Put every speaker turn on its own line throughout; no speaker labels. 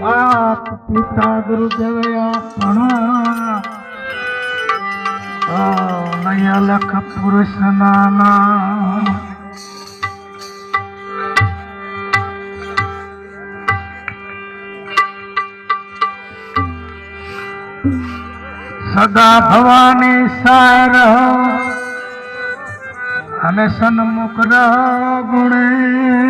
માત પિતા ગુરુદેવયા પણ નય લખ પુરુષ નાના સદા ભવાની સાર અને સન્મુખ ગુણે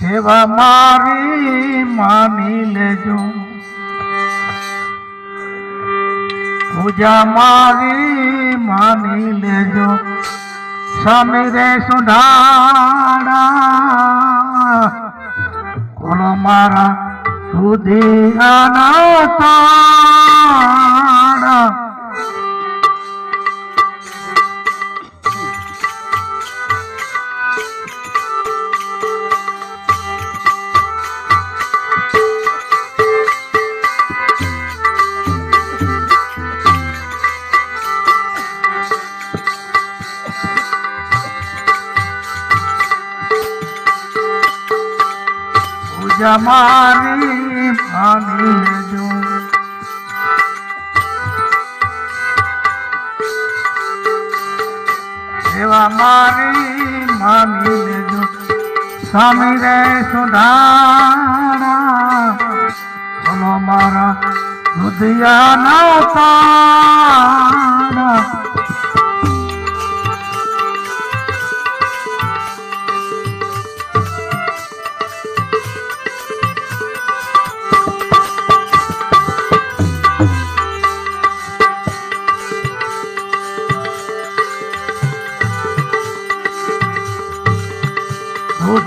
સેવા મારી માની લેજો. પૂજા મારી માની લેજો. સ્વામી રે સુધારા કોલો મારા સુધી અનાથાણા પૂજા મારી માની લેજો મારી માની લેજો સ્વામી રે સુધારા બોલો મારા રુદિયા તારા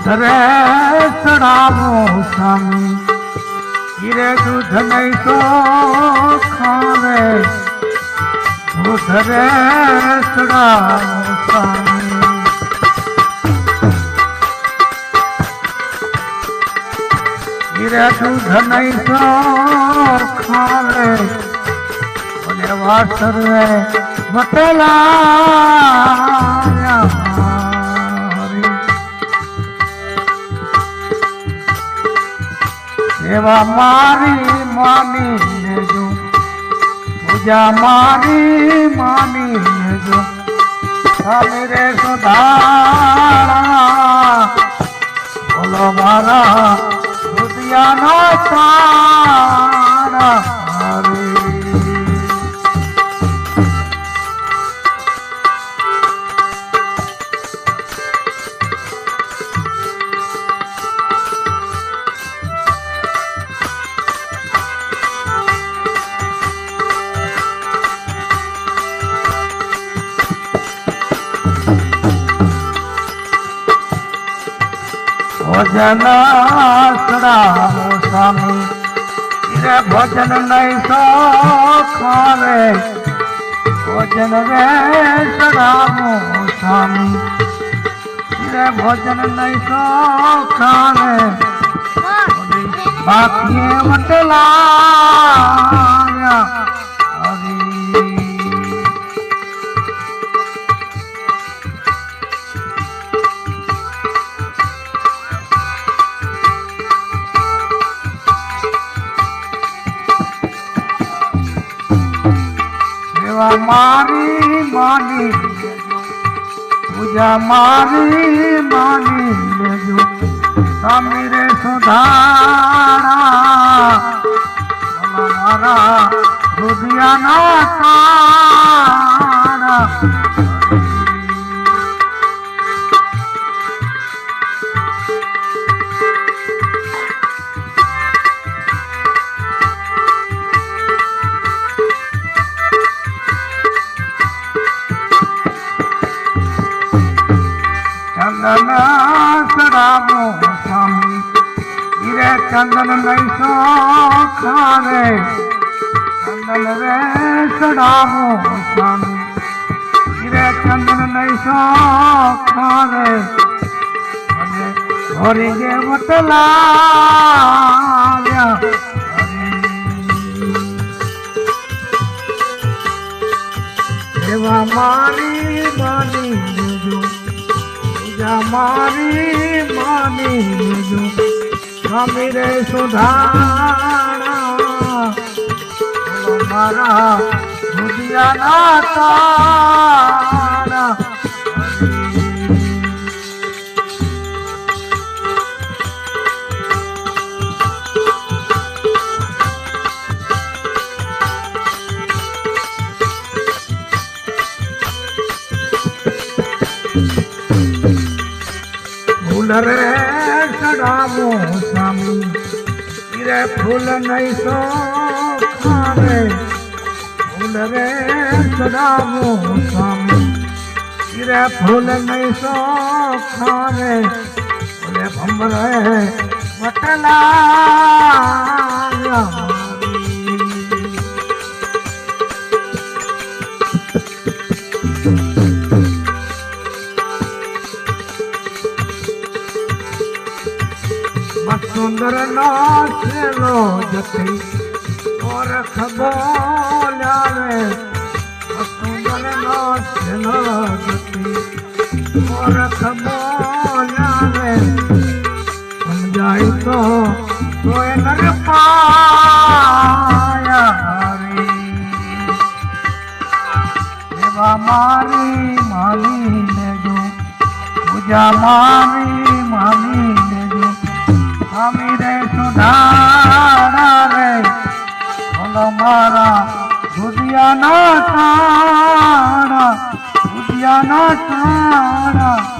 દૂધ રે ચડાવો સ્વામી. હીરે દૂધ નહીં તો ખાવે. દૂધ રે ચડાવો સ્વામી. હીરે દૂધ નહીં તો ખાવે. અને વાસર રે સેવા મારી માની લેજો પૂજા મારી માની લેજો સ્વામી રે સુધારા બોલો મારા રુદિયાનો તારા ભોજન સડાવો સ્વામી. રે ભોજન નહીં સો ભજન ભોજન રે સડાવો સ્વામી. રે ભોજન નહીં સો ખાવે બાકી વટલા મારી માની પૂજા મારી માની લેજો. સ્વામી રે સુધારા મારા રુદિયાના તારા સડાવો સ્વામી હીરે ચંદન નૈસો ખારે ચંદન રે સડાવો સ્વામી હીરે ચંદન નૈસો ખારે અને જે વટલા એવા મારી માની લેજો પૂજા મારી માની લેજો સ્વામી રે સુધાણા. મારા ભુજિયાના તારા ફૂલ રે ચડાવો સ્વામી. રે ફૂલ નહીં તો ખારે ફૂલરે ચડાવો સ્વામી. રે ફૂલ નહીં તો ખારે ફૂલે ભમરે વટલા સુંદર નો છેલો જતી ઓર બોલાવે સુંદર નો છેલો જતી ઓરખ બોલાવે સમજાય તો કોઈ નર એવા મારી માની લેજો પૂજા મારી માની રે સુધારા રે મારા દુધિયાના તારા દુધિયાના તારા